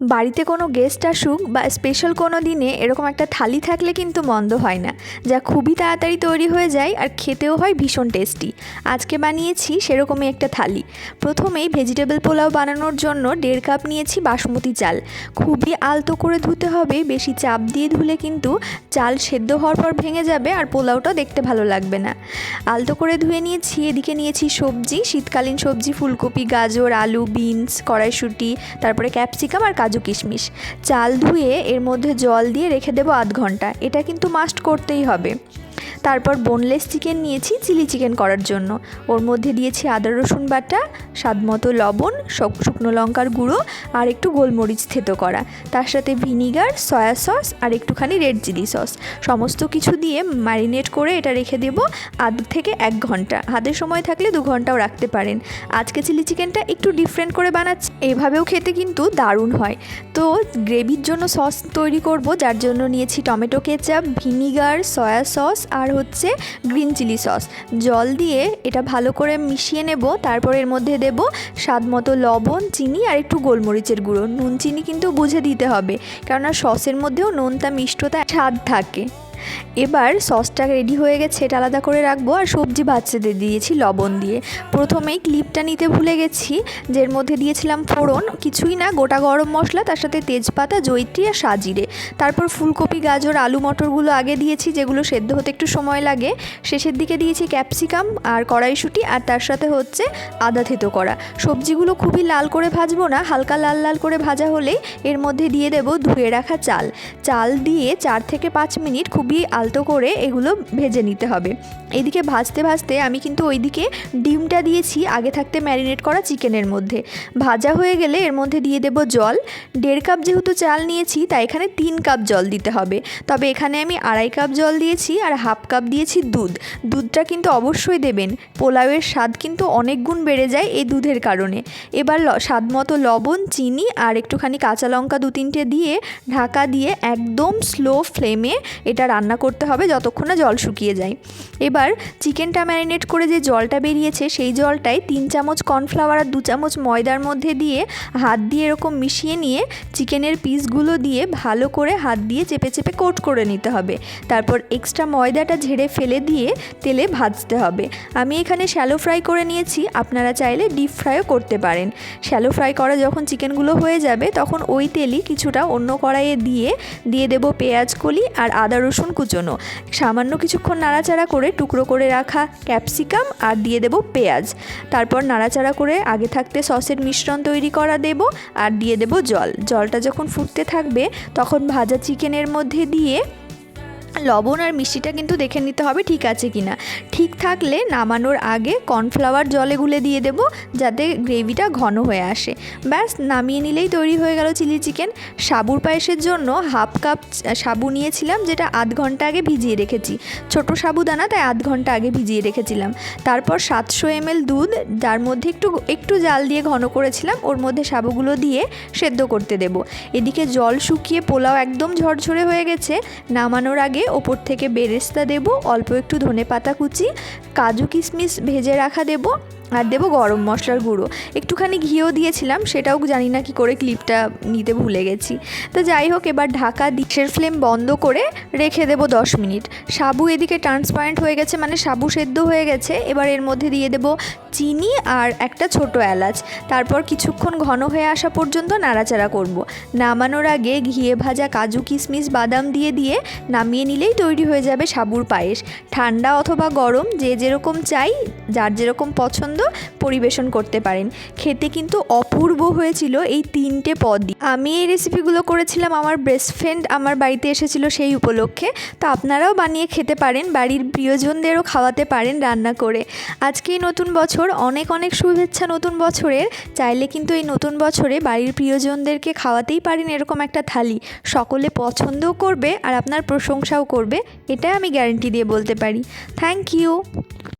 বাড়িতে কোনো গেস্ট আসুক বা স্পেশাল কোনো দিনে এরকম একটা থালি থাকলে কিন্তু মন্দ হয় না। যা খুবই তাড়াতাড়ি তৈরি হয়ে যায় আর খেতেও হয় ভীষণ টেস্টি আজকে বানিয়েছি সেরকমই একটা থালি। প্রথমেই ভেজিটেবল পোলাও বানানোর জন্য দেড় কাপ নিয়েছি বাসমতি চাল। খুবই আলতো করে ধুতে হবে, বেশি চাপ দিয়ে ধুলে কিন্তু চাল সেদ্ধ হওয়ার পর ভেঙে যাবে আর পোলাওটা দেখতে ভালো লাগবে না। আলতো করে ধুয়ে নিয়েছি, এদিকে নিয়েছি সবজি, শীতকালীন সবজি, ফুলকপি, গাজর, আলু, বিনস, কড়াইশুঁটি, তারপরে ক্যাপসিকাম আর কাজু কিশমিশ। চাল ধুয়ে এর মধ্যে জল দিয়ে রেখে দেবো আধ ঘণ্টা। এটা কিন্তু মাস্ট করতেই হবে। তারপর বোনলেস চিকেন নিয়েছি চিলি চিকেন করার জন্য। ওর মধ্যে দিয়েছি আদা, রসুন বাটা, স্বাদ মতো লবণ শুকনো লঙ্কার গুঁড়ো আর একটু গোলমরিচ থেতো করা। তার সাথে ভিনিগার সয়া সস আর একটুখানি রেড চিলি সস সমস্ত কিছু দিয়ে ম্যারিনেট করে এটা রেখে দেবো আধ থেকে এক ঘণ্টা। হাতের সময় থাকলে দু ঘন্টাও রাখতে পারেন। আজকে চিলি চিকেনটা একটু ডিফারেন্ট করে বানাচ্ছি। এভাবেও খেতে কিন্তু দারুণ হয়। তো গ্রেভির জন্য সস তৈরি করব, যার জন্য নিয়েছি tomato ketchup vinegar soya sauce আর হচ্ছে গ্রিন চিলি সস। জল দিয়ে এটা ভালো করে মিশিয়ে নেব, তারপর এর মধ্যে দেব স্বাদ মতো লবণ, চিনি আর একটু গোলমরিচের গুঁড়ো। নুন, চিনি কিন্তু বুঝে দিতে হবে, কেননা সসের মধ্যেও নুনটা মিষ্টতা, স্বাদ থাকে। এবার সসটা রেডি হয়ে গেছে, এটা আলাদা করে রাখব আর সবজি ভাজতে দিয়েছি লবণ দিয়ে। প্রথমেই ক্লিপটা নিতে ভুলে গেছি, যের মধ্যে দিয়েছিলাম ফোড়ন, কিছুই না, গোটা গরম মশলা, তার সাথে তেজপাতা জৈত্রী আর সাজিরে। তারপর ফুলকপি, গাজর, আলু, মটরগুলো আগে দিয়েছি, যেগুলো সেদ্ধ হতে একটু সময় লাগে। শেষের দিকে দিয়েছি ক্যাপসিকাম আর কড়াইশুঁটি, আর তার সাথে হচ্ছে আদা থেতো করা। সবজিগুলো খুবই লাল করে ভাজবো না, হালকা লাল লাল করে ভাজা হলেই এর মধ্যে দিয়ে দেবো ধুয়ে রাখা চাল। চাল দিয়ে চার থেকে পাঁচ মিনিট খুবই আলতো করে এগুলো ভেজে নিতে হবে। এদিকে ভাজতে ভাজতে আমি কিন্তু ওইদিকে ডিমটা দিয়েছি, আগে থাকতে ম্যারিনেট করা চিকেনের মধ্যে। ভাজা হয়ে গেলে এর মধ্যে দিয়ে দেবো জল। দেড় কাপ যেহেতু চাল নিয়েছি, তাই এখানে তিন কাপ জল দিতে হবে। তবে এখানে আমি আড়াই কাপ জল দিয়েছি আর হাফ কাপ দিয়েছি দুধ। দুধটা কিন্তু অবশ্যই দেবেন। পোলাওয়ের স্বাদ কিন্তু অনেক গুণ বেড়ে যায় এই দুধের কারণে। এবার স্বাদ মতো লবণ, চিনি আর একটুখানি কাঁচা লঙ্কা দু তিনটে দিয়ে ঢাকা দিয়ে একদম স্লো ফ্লেমে এটা রান্না করতে হবে যতক্ষণ না জল শুকিয়ে যায়। এবার চিকেনটা ম্যারিনেট করে যে জলটা বেরিয়েছে, সেই জলটায় তিন চামচ কর্নফ্লাওয়ার আর দু চামচ ময়দার মধ্যে দিয়ে হাত দিয়ে এরকম মিশিয়ে নিয়ে চিকেনের পিসগুলো দিয়ে ভালো করে হাত দিয়ে চেপে চেপে কোট করে নিতে হবে। তারপর এক্সট্রা ময়দাটা ঝেড়ে ফেলে দিয়ে তেলে ভাজতে হবে। আমি এখানে শ্যালো ফ্রাই করে নিয়েছি, আপনারা চাইলে ডিপ ফ্রাইও করতে পারেন। শ্যালো ফ্রাই করা যখন চিকেনগুলো হয়ে যাবে, তখন ওই তেলই কিছুটা অন্য কড়াইয়ে দিয়ে দিয়ে দেবো পেঁয়াজ কলি আর আদা রসুন কুচোনো। সামান্য কিছুক্ষণ নাড়াচাড়া করে টুকরো করে রাখা ক্যাপসিকাম আর দিয়ে দেব পেঁয়াজ। তারপর নাড়াচাড়া করে আগে থাকতে সসের মিশ্রণ তৈরি করা দেব আর দিয়ে দেব জল। জলটা যখন ফুটতে থাকবে, তখন ভাজা চিকেনের মধ্যে দিয়ে লবণ আর মিষ্টিটা কিন্তু দেখে নিতে হবে ঠিক আছে কি না ঠিক থাকলে নামানোর আগে কর্নফ্লাওয়ার জলে গুলে দিয়ে দেবো যাতে গ্রেভিটা ঘন হয়ে আসে। ব্যাস, নামিয়ে নিলেই তৈরি হয়ে গেল চিলি চিকেন। সাবুর পায়েসের জন্য হাফ কাপ সাবু নিয়েছিলাম যেটা আধ ঘণ্টা আগে ভিজিয়ে রেখেছি। ছোট সাবুদানা, তাই আধ ঘণ্টা আগে ভিজিয়ে রেখেছিলাম। তারপর সাতশো এমএল দুধ, যার মধ্যে একটু একটু জাল দিয়ে ঘন করেছিলাম, ওর মধ্যে সাবুগুলো দিয়ে সেদ্ধ করতে দেব। এদিকে জল শুকিয়ে পোলাও একদম ঝরঝরে হয়ে গেছে, নামানোর আগে ওপর থেকে বেরেস্তা দেব অল্প একটু ধনে পাতা কুচি কাজু কিশমিশ ভেজে রাখা দেব। আর দেবো গরম মশলার গুঁড়ো। একটুখানি ঘিও দিয়েছিলাম, সেটাও জানি না কি করে ক্লিপটা নিতে ভুলে গেছি। তো যাই হোক, এবার ঢাকা ডিশের ফ্লেম বন্ধ করে রেখে দেবো দশ মিনিট। সাবু এদিকে ট্রান্সপারেন্ট হয়ে গেছে মানে সাবু সেদ্ধ হয়ে গেছে। এবার এর মধ্যে দিয়ে দেবো চিনি আর একটা ছোট এলাচ। তারপর কিছুক্ষণ ঘন হয়ে আসা পর্যন্ত নাড়াচাড়া করব। নামানোর আগে ঘিয়ে ভাজা কাজু কিশমিশ বাদাম দিয়ে দিয়ে নামিয়ে নিলেই তৈরি হয়ে যাবে সাবুর পায়েস। ঠান্ডা অথবা গরম, যে যেরকম চাই, যার যেরকম পছন্দ পরিবেশন করতে পারেন। খেতে কিন্তু অপূর্ব হয়েছিল এই তিনটে পদই। আমি এই রেসিপিগুলো করেছিলাম আমার বেস্ট ফ্রেন্ড আমার বাড়িতে এসেছিল সেই উপলক্ষে। তো আপনারাও বানিয়ে খেতে পারেন, বাড়ির প্রিয়জনদেরও খাওয়াতে পারেন রান্না করে। আজকেই নতুন বছর, অনেক অনেক শুভেচ্ছা নতুন বছরের। চাইলে কিন্তু এই নতুন বছরে বাড়ির প্রিয়জনদেরকে খাওয়াতেই পারেন এরকম একটা থালি। সকলে পছন্দও করবে আর আপনার প্রশংসাও করবে এটা আমি গ্যারেন্টি দিয়ে বলতে পারি। Thank you